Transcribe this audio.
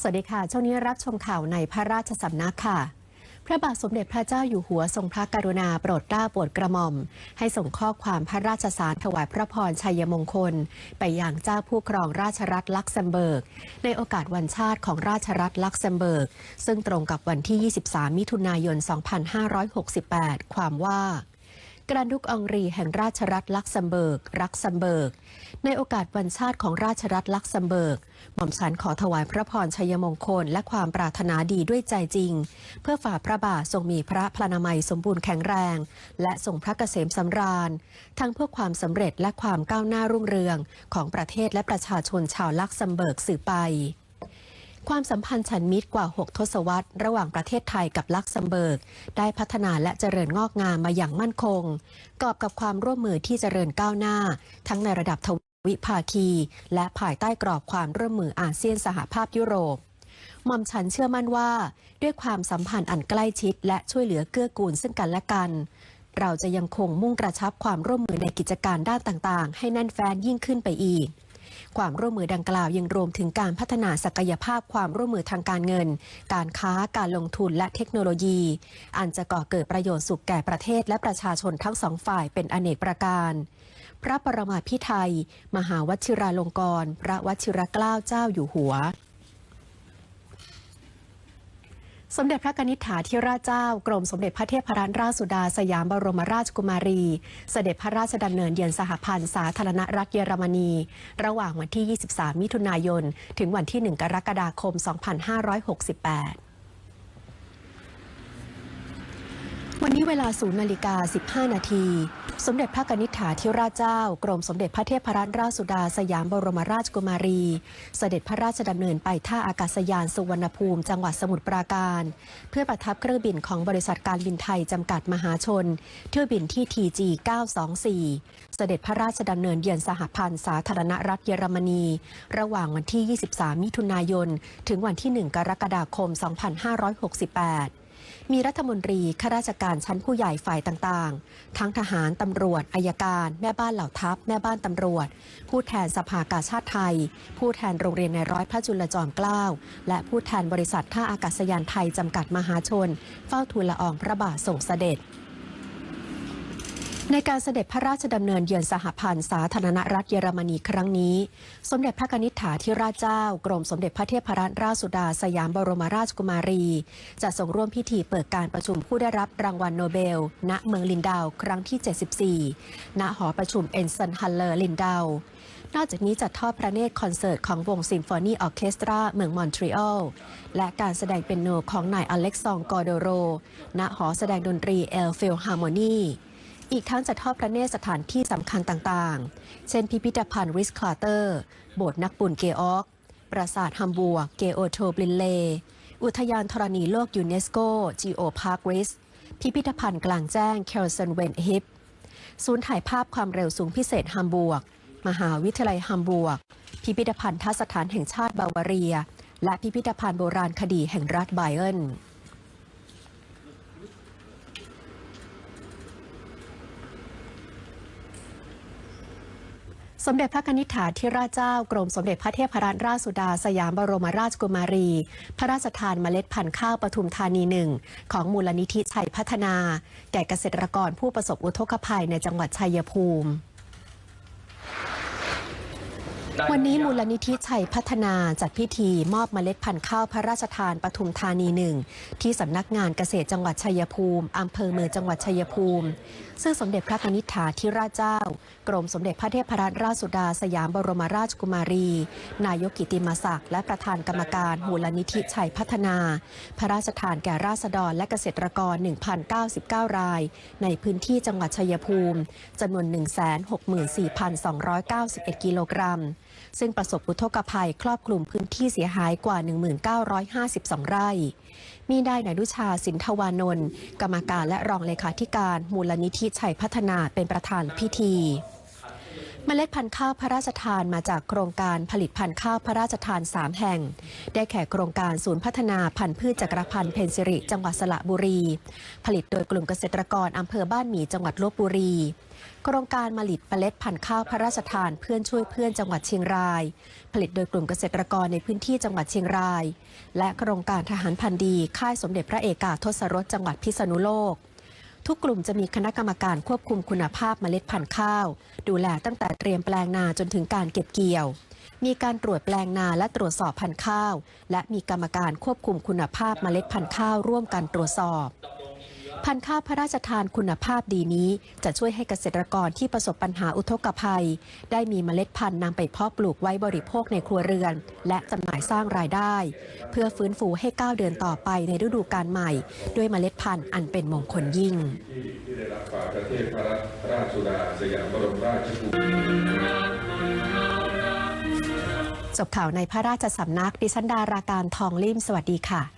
สวัสดีค่ะ ช่วงนี้รับชมข่าวในพระราชสำนักค่ะ พระบาทสมเด็จพระเจ้าอยู่หัวทรงพระกรุณาโปรดเกล้าโปรดกระหม่อม ให้ส่งข้อความพระราชสารถวายพระพรชัยมงคล ไปยังเจ้าผู้ครองราชรัฐลักเซมเบิร์ก ในโอกาสวันชาติของราชรัฐลักเซมเบิร์ก ซึ่งตรงกับวันที่ 23 มิถุนายน 2568 ความว่า กระดุกองรีแห่งราชรัฐลักเซมเบิร์กรักเซมเบิร์ก ในโอกาสวันชาติของราชรัฐลักเซมเบิร์ก หม่อมฉันขอถวายพระพรชัยมงคลและความปรารถนาดีด้วยใจจริง เพื่อฝ่าพระบาททรงมีพระพลานามัยสมบูรณ์แข็งแรง และทรงพระเกษมสำราญ ทั้งเพื่อความสำเร็จและความก้าวหน้ารุ่งเรืองของประเทศและประชาชนชาวลักเซมเบิร์กสืบไป ความสัมพันธ์ฉันมิตรกว่า 6 ทศวรรษ ระหว่างประเทศไทยกับลักเซมเบิร์ก ได้พัฒนาและเจริญงอกงามมาอย่างมั่นคง กอบกับความร่วมมือที่เจริญก้าวหน้า ทั้งในระดับทวิภาคี และภายใต้กรอบความร่วมมืออาเซียนสหภาพยุโรปหม่อมฉันเชื่อมั่นว่า ด้วยความสัมพันธ์อันใกล้ชิด และช่วยเหลือเกื้อกูลซึ่งกันและกัน เราจะยังคงมุ่งกระชับความร่วมมือในกิจการด้านต่างๆ ให้แน่นแฟ้นยิ่งขึ้นไปอีก ความร่วมมือดังกล่าวยังรวมถึงการพัฒนาศักยภาพความร่วมมือทางการเงิน การค้าการลงทุนและเทคโนโลยี อันจะก่อเกิดประโยชน์สุขแก่ประเทศและประชาชนทั้งสองฝ่ายเป็นอเนกประการ พระปรมาพิไทย มหาวชิราลงกร พระวชิรเกล้าเจ้าอยู่หัว สมเด็จพระนิษฐาธิราชเจ้า กรมสมเด็จพระเทพรัตนราชสุดาสยามบรมราชกุมารี เสด็จพระราชดำเนินเยือนสหพันธ์สาธารณรัฐเยอรมนี ระหว่างวันที่ 23 มิถุนายน ถึงวันที่ 1 กรกฎาคม 2568วันนี้เวลา 0 นาฬิกา 15 นาที สมเด็จพระกนิษฐาธิราชเจ้า กรมสมเด็จพระเทพรัตนราชสุดาสยามบรมราชกุมารี เสด็จพระราชดำเนินไปท่าอากาศยานสุวรรณภูมิ จังหวัดสมุทรปราการ เพื่อประทับเครื่องบินของบริษัทการบินไทย จำกัดมหาชน เที่ยวบินที่ TG 924 เสด็จพระราชดำเนินเยือนสหพันธ์สาธารณรัฐเยอรมนี ระหว่างวันที่ 23 มิถุนายน ถึงวันที่ 1 กรกฎาคม 2568 มีรัฐมนตรีข้าราชการชั้นผู้ใหญ่ฝ่ายต่างๆ ทั้งทหารตำรวจอายการ แม่บ้านเหล่าทัพ แม่บ้านตำรวจ ผู้แทนสภากาชาติไทย ผู้แทนโรงเรียนในร้อยพระจุลจอมเกล้าและผู้แทนบริษัทท่าอากาศยานไทยจำกัดมหาชน เฝ้าทูลละอองพระบาทส่งเสด็จ ในการเสด็จพระราชดำเนินเยือนสหพันธ์สาธารณรัฐเยอรมนีครั้งนี้ สมเด็จพระกนิษฐาธิราชเจ้า กรมสมเด็จพระเทพรัตนราชสุดาสยามบรมราชกุมารี จะทรงร่วมพิธีเปิดการประชุมผู้ได้รับรางวัลโนเบล ณเมืองลินดาวครั้งที่ 74 ณหอประชุมเอ็นสันฮัลเลอร์ลินดาวนอกจากนี้จัดทอดพระเนตรคอนเสิร์ตของวงซิมโฟนีออเคสตราเมืองมอนทรีออล และการแสดงเป็นโนของนายอเล็กซองกอร์โดโร ณหอแสดงดนตรีเอลฟิลฮาร์โมนี อีกทั้งจะทอดพระเนตรสถานที่สำคัญต่างๆ เช่นพิพิธภัณฑ์ริสคลาเตอร์ โบสถ์นักบุญเกออก ปราสาทฮัมบัวร์เกโอโทบลินเล อุทยานธรณีโลกยูเนสโกจีโอพาร์คริส พิพิธภัณฑ์กลางแจ้งเคลเซนเวนฮิป ศูนย์ถ่ายภาพความเร็วสูงพิเศษฮัมบูร์กมหาวิทยาลัยฮัมบูร์กพิพิธภัณฑ์ทัศสถานแห่งชาติบาวาเรีย และพิพิธภัณฑ์โบราณคดีแห่งรัฐไบเอร์น สมเด็จพระนิษฐาธิราชเจ้ากรมสมเด็จพระเทพรัตนราชสุดาสยามบรมราชกุมารี พระราชทานเมล็ดพันธุ์ข้าวปทุมธานีหนึ่งของมูลนิธิชัยพัฒนา แก่เกษตรกรผู้ประสบอุทกภัยในจังหวัดชัยภูมิ วันนี้มูลนิธิชัยพัฒนาจัดพิธีมอบเมล็ดพันธุ์ข้าวพระราชทานปทุมธานีหนึ่งที่สำนักงานเกษตรจังหวัดชัยภูมิอำเภอเมืองจังหวัดชัยภูมิ ซึ่งสมเด็จพระกนิษฐาธิราชเจ้า กรมสมเด็จพระเทพรัตนราชสุดาสยามบรมราชกุมารี นายกกิติมศักดิ์และประธานกรรมการมูลนิธิชัยพัฒนา พระราชทานแก่ราษฎรและเกษตรกร 1,099 ราย ในพื้นที่จังหวัดชัยภูมิจำนวน 164,291 กิโลกรัม ซึ่งประสบอุทกภัยครอบคลุมพื้นที่เสียหายกว่า 1952 ไร่ มีได้นายดุชาสินทวานนท์กรรมการและรองเลขาธิการมูลนิธิชัยพัฒนาเป็นประธานพิธีเมล็ดพันธุ์ข้าวพระราชทานมาจากโครงการผลิตพันธุ์ข้าวพระราชทาน 3 แห่ง ได้แก่โครงการศูนย์พัฒนาพันธุ์พืชจักรพันธ์เพนซิริ จังหวัดสระบุรี ผลิตโดยกลุ่มเกษตรกรอำเภอบ้านหมีจังหวัดลบบุรี โครงการผลิตเมล็ดพันธุ์ข้าวพระราชทานเพื่อนช่วยเพื่อนจังหวัดเชียงราย ผลิตโดยกลุ่มเกษตรกรในพื้นที่จังหวัดเชียงราย และโครงการทหารพันธุ์ดี ค่ายสมเด็จพระเอกาทศรสจังหวัดพิษณุโลก ทุกกลุ่มจะมีคณะกรรมการควบคุมคุณภาพเมล็ดพันธุ์ข้าว ดูแลตั้งแต่เตรียมแปลงนาจนถึงการเก็บเกี่ยว มีการตรวจแปลงนาและตรวจสอบพันธุ์ข้าว และมีกรรมการควบคุมคุณภาพเมล็ดพันธุ์ข้าวร่วมกันตรวจสอบ พันธุ์ข้าวพระราชทานคุณภาพดีนี้ จะช่วยให้เกษตรกรที่ประสบปัญหาอุทกภัย ได้มีเมล็ดพันธุ์นำไปเพาะปลูกไว้บริโภคในครัวเรือน และจำหน่ายสร้างรายได้ เพื่อฟื้นฟูให้ก้าวเดินต่อไปในฤดูกาลใหม่ ด้วยเมล็ดพันธุ์อันเป็นมงคลยิ่งที่ได้รับฝ่าประเทศพระราชสุดาสยามบรมราชกุมารีจบข่าวในพระราชสำนักดิฉันดาราการทองลิ่มสวัสดีค่ะ